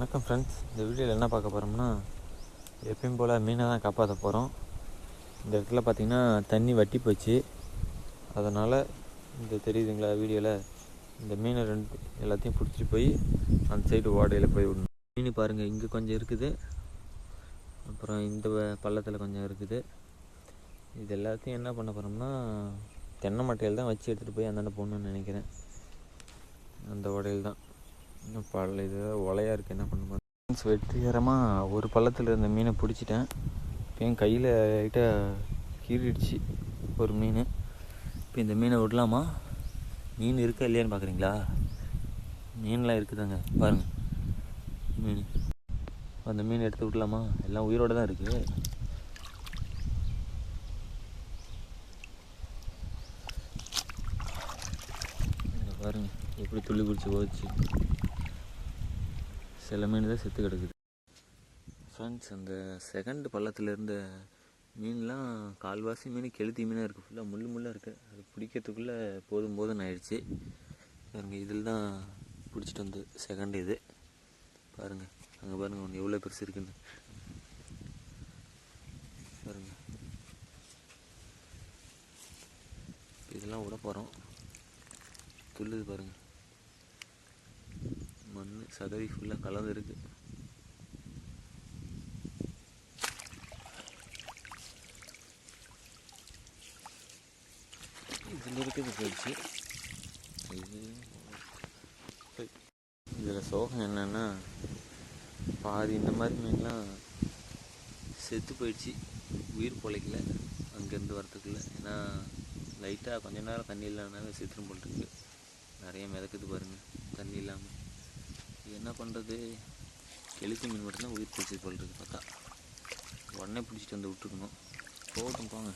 வணக்கம் ஃப்ரெண்ட்ஸ் இந்த வீடியோவில் என்ன பார்க்க போகிறோம்னா எப்பயும் போல் மீனை தான் காப்பாற்ற போகிறோம் இந்த இடத்துல பார்த்திங்கன்னா தண்ணி வட்டி போச்சு. அதனால் இந்த தெரியுதுங்களா வீடியோவில் இந்த மீனை ரெண்டு எல்லாத்தையும் பிடிச்சிட்டு போய் அந்த சைடு ஓடையில் போய் விடணும். மீன் பாருங்கள் இங்கே கொஞ்சம் இருக்குது. அப்புறம் இந்த பள்ளத்தில் கொஞ்சம் இருக்குது. இது எல்லாத்தையும் என்ன பண்ண போகிறோம்னா தென்னை மட்டையில் தான் வச்சு எடுத்துகிட்டு போய் அந்தாண்ட போகணுன்னு நினைக்கிறேன். அந்த உடையில் தான். இன்னும் பல்ல இது ஒலையாக இருக்குது என்ன பண்ண மீன்ஸ் வெற்றிகரமாக ஒரு பள்ளத்தில் இருந்த மீனை பிடிச்சிட்டேன். இப்போ என் கையில் லைட்டாக கீறிடுச்சு ஒரு மீன். இப்போ இந்த மீனை விடலாமா? மீன் இருக்கா இல்லையான்னு பார்க்குறீங்களா மீன்லாம் இருக்குதாங்க. பாருங்கள் மீன். அந்த மீன் எடுத்து விடலாமா? எல்லாம் உயிரோடு தான் இருக்குது பாருங்கள் பாருங்க. எப்படி துள்ளி பிடிச்சி போச்சு. சில மீன் தான் செத்து கிடக்குது. ஃப்ரெண்ட்ஸ் அந்த செகண்ட் பள்ளத்தில் இருந்த மீன்லாம் கால்வாசி மீன் கெளுத்தி மீனாக இருக்குது ஃபுல்லாக முள்ளு முள்ளாக இருக்குது அது பிடிக்கிறதுக்குள்ளே போதும் போதும்னு ஆயிடுச்சு. பாருங்கள் இதில் தான் பிடிச்சிட்டு வந்து செகண்ட் இது. பாருங்கள் அங்கே பாருங்கள் ஒன்று எவ்வளோ பெருசு இருக்குன்னு. பாருங்கள் இதெல்லாம் விட போகிறோம் துள்ளுது பாருங்கள் மண் சகதி ஃபுல்லாக கலந்து இருக்கு. இதில் இருக்குது போயிடுச்சு. இது இதில் சோகம் என்னன்னா பாதி இந்த மாதிரி மீன்லாம் செத்து போயிடுச்சு. உயிர் பொழைக்கல. அங்கேருந்து வரத்துக்குள்ள ஏன்னா லைட்டாக கொஞ்ச நேரம் தண்ணி இல்லாதனால செத்துரும் போல் இருக்கு. நிறைய மிதக்குது பாருங்க. தண்ணி இல்லாமல் என்ன பண்ணுறது கெளுத்தி மீன் மட்டும்தான் உயிர் பிடிச்சி போல் பார்த்தா. உடனே பிடிச்சிட்டு வந்து விட்டுருக்கணும். போகட்டும் போங்க.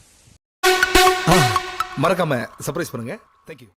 மறக்காம சர்ப்ரைஸ் பண்ணுங்க. தேங்க்யூ